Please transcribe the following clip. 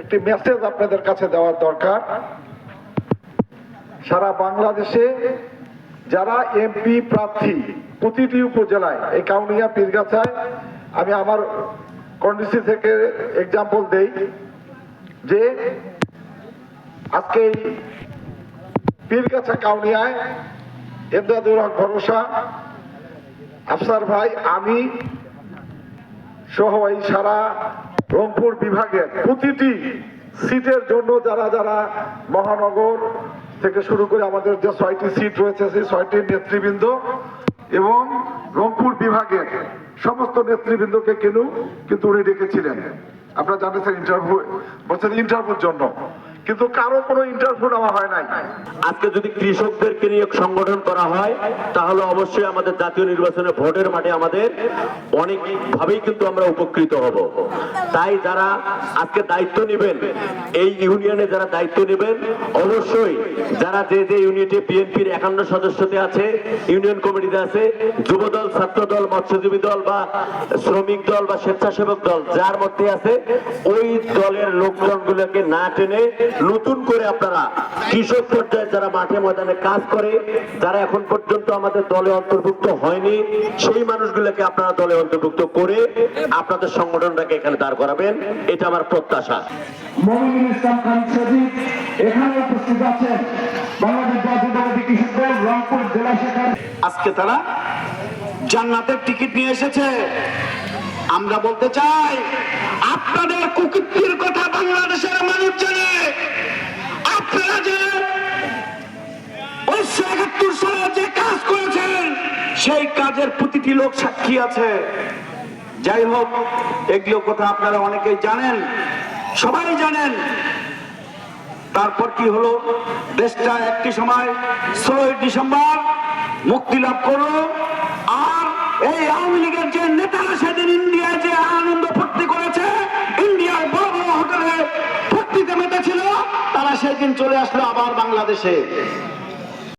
একটি মেসেজ আপনাদের কাছে দেওয়ার দরকার। সারা বাংলাদেশে যারা এমপি প্রার্থী প্রতিটি উপজেলায়, এই কাউনিয়া, পীরগাছায়, আমি আমার কন্ডিসি থেকে এক্সাম্পল দেই যে আজকে পীরগাছা কাউনিয়ায় এমদাদুর হক ভরসা, আফসার ভাই, আমি সহ এই সারা রংপুর বিভাগের প্রতিটি সিটের জন্য যারা যারা মহানগর থেকে শুরু করে আমাদের যে ছয়টি সিট রয়েছে, সেই ছয়টি নেতৃবৃন্দ এবং রংপুর বিভাগের সমস্ত নেতৃবৃন্দকে কেন কিন্তু উনি ডেকেছিলেন। আপনারা জানেছেন ইন্টারভিউ বলছেন ইন্টারভিউর জন্য। কিন্তু কারও কোনো ইন্টারভিউ নেওয়া হয় নাই। আজকে যদি কৃষকদেরকে নিয়ে সংগঠন করা হয়, তাহলে অবশ্যই আমাদের জাতীয় নির্বাচনে ভোটের মাঠে আমাদের অনেক ভাবেই কিন্তু আমরা উপকৃত হব। তাই যারা আজকে দায়িত্ব নেবেন, এই ইউনিয়নে যারা দায়িত্ব নেবেন, অবশ্যই যারা যে যে ইউনিটে বিএনপির একান্ন সদস্যতে আছে, ইউনিয়ন কমিটিতে আছে, যুবদল ছাত্র দল মৎস্যজীবী দল বা শ্রমিক দল বা স্বেচ্ছাসেবক দল, যার মধ্যে আছে, ওই দলের লোকজনগুলোকে না টেনে নতুন করে আপনারা কৃষক পর্যায়ে যারা মাঠে ময়দানে কাজ করে যারা এখন পর্যন্ত আমাদের দলে অন্তর্ভুক্ত হয়নি সেই মানুষগুলোকে আপনারা দলে অন্তর্ভুক্ত করে আপনাদের সংগঠনটাকে এখানে দাঁড় করাবেন। এটা আমার প্রত্যাশা। মমিনুল ইসলাম খান সজিব এখানে উপস্থিত আছেন। বাংলাদেশ জাতীয়তাবাদী কৃষক দল রংপুর জেলা শাখার। আজকে তারা জান্নাতের টিকিট নিয়ে এসেছে। আমরা বলতে চাই আপনাদের কুকীর্তির কথা বাংলাদেশের মানুষ জানে আপনারা যে উনিশশো যে কাজ করেছেন, সেই কাজের প্রতিটি লোক সাক্ষী আছে। যাই হোক, এগুলো কথা আপনারা অনেকেই জানেন, সবাই জানেন। তারপর কি হলো? দেশটা একটি সময় ষোলোই ডিসেম্বর মুক্তি লাভ করল, আর এই আওয়ামী লীগের যে নেতারা সেদিন ইন্ডিয়ায় যে আনন্দ ফুর্তি করেছে, ইন্ডিয়ার বড় বড় হোটেলে ফুর্তিতে মেতেছিল, তারা সেদিন চলে আসলো আবার বাংলাদেশে।